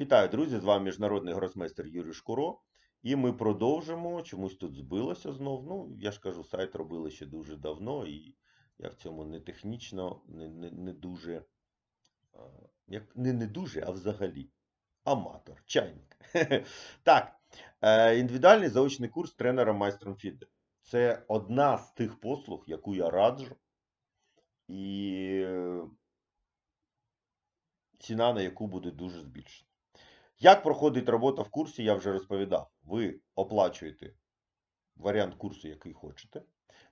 Вітаю, друзі! З вами міжнародний гросмейстер Юрій Шкуро. І ми продовжимо. Чомусь тут збилося знов. Ну, я ж кажу, сайт робили ще дуже давно, і я в цьому не технічно, не, не, не дуже. Як, не, не дуже, а взагалі. Аматор, чайник. Так, е, індивідуальний заочний курс тренера майстром Фіде. Це одна з тих послуг, яку я раджу. І е, ціна на яку буде дуже збільшена. Як проходить робота в курсі, я вже розповідав. Ви оплачуєте варіант курсу, який хочете,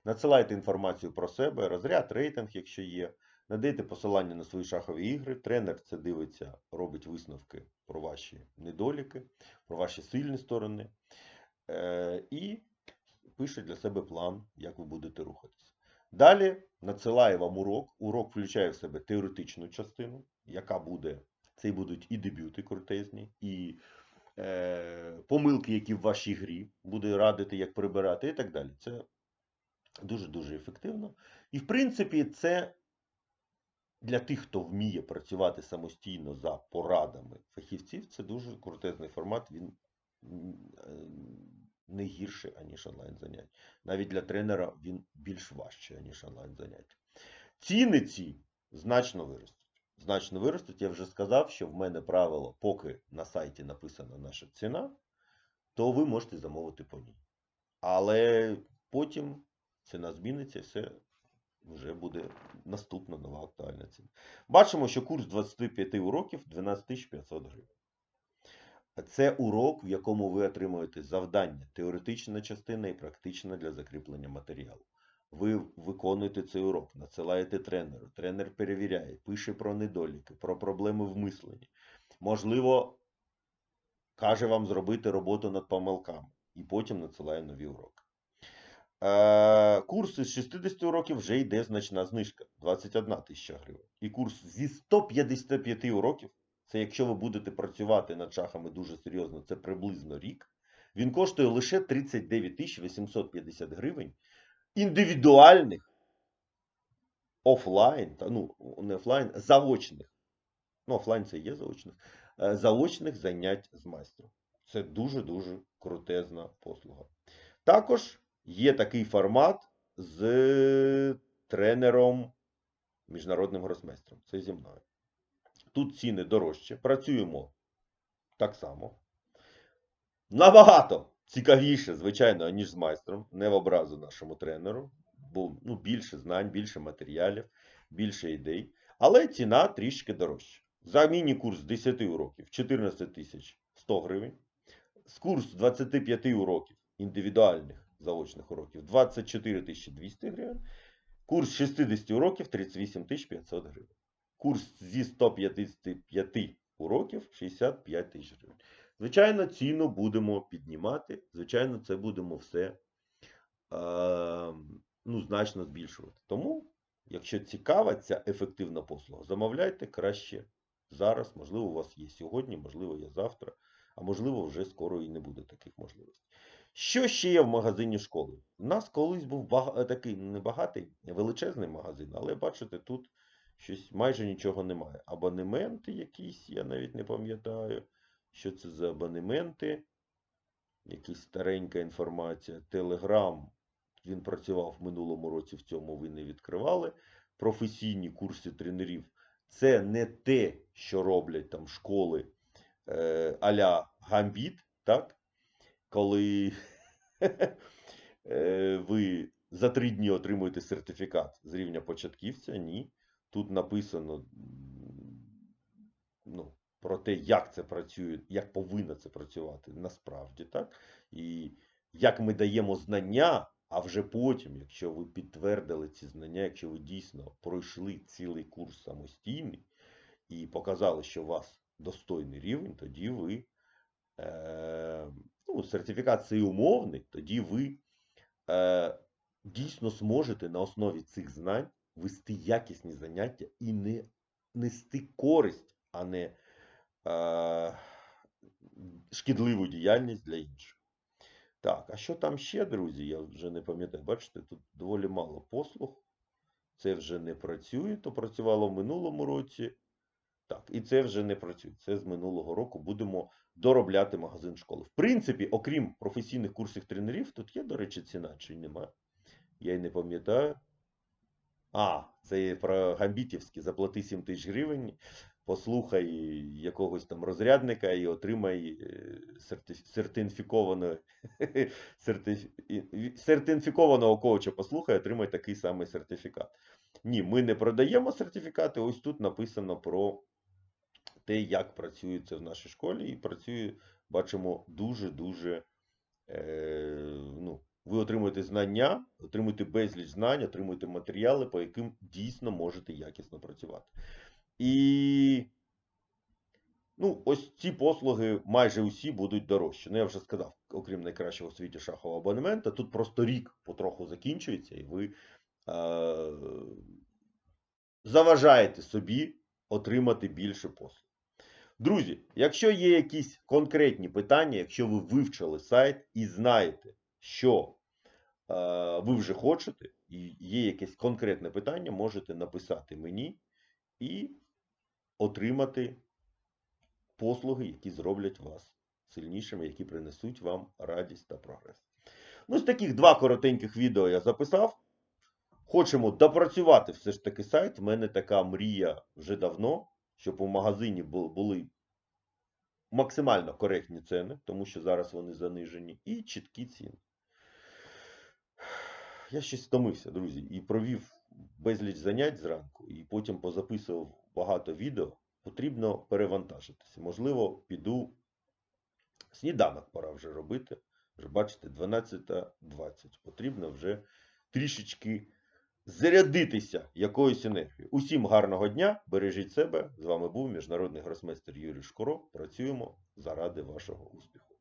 надсилаєте інформацію про себе, розряд, рейтинг, якщо є, надаєте посилання на свої шахові ігри. Тренер це дивиться, робить висновки про ваші недоліки, про ваші сильні сторони. Е, і пише для себе план, як ви будете рухатися. Далі надсилає вам урок. Урок включає в себе теоретичну частину, яка буде, це будуть і дебюти крутезні, і е, помилки, які в вашій грі, буде радити, як прибирати, і так далі. Це дуже-дуже ефективно. І, в принципі, це для тих, хто вміє працювати самостійно за порадами фахівців, це дуже крутезний формат. Він е, не гірший, аніж онлайн заняття. Навіть для тренера він більш важчий, аніж онлайн заняття. Ціни ці значно виростуть. Значно виростуть. Я вже сказав, що в мене правило, поки на сайті написана наша ціна, то ви можете замовити по ній. Але потім ціна зміниться, все вже буде наступна нова актуальна ціна. Бачимо, що курс 25 уроків 12 500 гривень. Це урок, в якому ви отримуєте завдання, теоретична частина і практична для закріплення матеріалу. Ви виконуєте цей урок, надсилаєте тренеру. Тренер перевіряє, пише про недоліки, про проблеми в мисленні. Можливо, каже вам зробити роботу над помилками і потім надсилає нові уроки. Е, курс із 60 уроків вже йде значна знижка 21 тисяча гривень. І курс зі 155 уроків, це якщо ви будете працювати над шахами дуже серйозно, це приблизно рік. Він коштує лише 39 тисяч 850 гривень індивідуальних офлайн, ну, не офлайн, заочних. Ну, офлайн це є заочних, е, заочних занять з майстром. Це дуже-дуже крутезна послуга. Також є такий формат з тренером міжнародним гросмейстром. Це зі мною. Тут ціни дорожче. Працюємо так само. Набагато цікавіше, звичайно, ніж з майстром. Не в образу нашому тренеру. Бо ну, більше знань, більше матеріалів, більше ідей. Але ціна трішки дорожча. За міні-курс 10 уроків 14 тисяч 100 гривень. З курс 25 уроків індивідуальних заочних уроків 24 тисячі 200 гривень. Курс 60 уроків 38 тисяч 500 гривень. Курс зі 155 уроків 65 тисяч гривень. Звичайно, ціну будемо піднімати. Звичайно, це будемо все е, ну, значно збільшувати. Тому, якщо цікава ця ефективна послуга, замовляйте краще зараз. Можливо, у вас є сьогодні, можливо, є завтра, а можливо, вже скоро і не буде таких можливостей. Що ще є в магазині школи? У нас колись був бага... такий небагатий, величезний магазин, але бачите, тут щось майже нічого немає. Абонементи якісь, я навіть не пам'ятаю, що це за абонементи. Якась старенька інформація. Телеграм. Він працював в минулому році, в цьому ви не відкривали. Професійні курси тренерів. Це не те, що роблять там школи е, а-ля Гамбіт, так? коли е, ви за три дні отримуєте сертифікат з рівня початківця, ні. Тут написано ну, про те, як це працює, як повинно це працювати насправді, так? І як ми даємо знання, а вже потім, якщо ви підтвердили ці знання, якщо ви дійсно пройшли цілий курс самостійний і показали, що у вас достойний рівень, тоді ви е, ну, сертифікат цей умовний, тоді ви е, дійсно зможете на основі цих знань вести якісні заняття і не нести користь, а не шкідливу діяльність для інших. Так, а що там ще, друзі? Я вже не пам'ятаю. Бачите, тут доволі мало послуг. Це вже не працює, то працювало в минулому році. Так, і це вже не працює. Це з минулого року будемо доробляти магазин школи. В принципі, окрім професійних курсів тренерів, тут є, до речі, ціна чи немає. Я й не пам'ятаю. А, це про гамбітівські. Заплати 7 тисяч гривень, послухай якогось там розрядника і отримай е, сертифікованого, сертифікованого коуча, послухай, отримай такий самий сертифікат. Ні, ми не продаємо сертифікати. Ось тут написано про те, як працює це в нашій школі, і працює, бачимо, дуже-дуже. Е, ну, ви отримуєте знання, отримуєте безліч знань, отримуєте матеріали, по яким дійсно можете якісно працювати. І ну, ось ці послуги майже усі будуть дорожчі. Ну, я вже сказав, окрім найкращого в світі шахового абонемента, тут просто рік потроху закінчується, і ви е, заважаєте собі отримати більше послуг. Друзі, якщо є якісь конкретні питання, якщо ви вивчили сайт і знаєте, що е, ви вже хочете, і є якесь конкретне питання, можете написати мені і отримати послуги, які зроблять вас сильнішими, які принесуть вам радість та прогрес. Ну, з таких два коротеньких відео я записав. Хочемо допрацювати все ж таки сайт. У мене така мрія вже давно, щоб у магазині були максимально коректні ціни, тому що зараз вони занижені, і чіткі ціни. Я щось стомився, друзі, і провів безліч занять зранку, і потім позаписував багато відео. Потрібно перевантажитися. Можливо, піду сніданок пора вже робити. Вже бачите, 12.20. Потрібно вже трішечки зарядитися якоюсь енергією. Усім гарного дня, бережіть себе. З вами був міжнародний гросмейстер Юрій Шкуро. Працюємо заради вашого успіху.